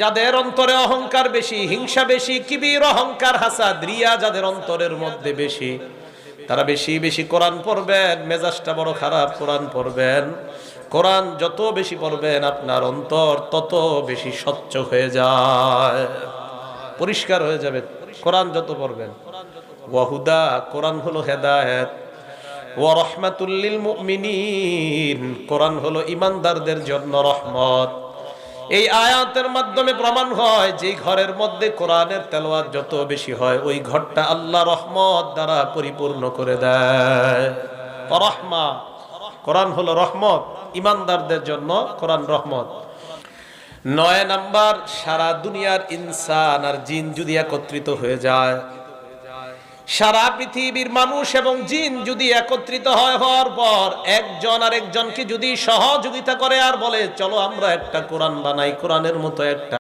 যাদের অন্তরে অহংকার বেশি, হিংসা বেশি, কিবির অহংকার হাসা দ্রিয়া যাদের অন্তরের মধ্যে বেশি, তারা বেশি বেশি কোরআন পড়বেন, মেজাজটা বড় খারাপ, কোরআন পড়বেন। কোরআন যত বেশি পড়বেন, আপনার অন্তর তত বেশি স্বচ্ছ হয়ে যায়, পরিষ্কার হয়ে যাবে। কোরআন যত পড়বেন। ওয়াহুদা কোরআন হলো হেদায়েত। ওয়া রহমাতুল্লিল মুমিনিন, কোরআন হলো ইমানদারদের জন্য রহমত। এই আয়াতের মাধ্যমে প্রমাণ হয় যে ঘরের মধ্যে কোরআনের তেলাওয়াত যত বেশি হয়, ওই ঘরটা আল্লাহ রহমত দ্বারা পরিপূর্ণ করে দেয়। রহমা। কোরআন হলো রহমত, ইমানদারদের জন্য কোরআন রহমত। নয় নাম্বার, সারা দুনিয়ার ইনসান আর জিন যদি একত্রিত হয়ে যায় সারা পৃথিবীর মানুষ এবং জিন যদি একত্রিত হয়, হওয়ার পর একজন আর একজনকে যদি সহযোগিতা করে আর বলে, চলো আমরা একটা কোরআন বানাই, কোরআনের মতো একটা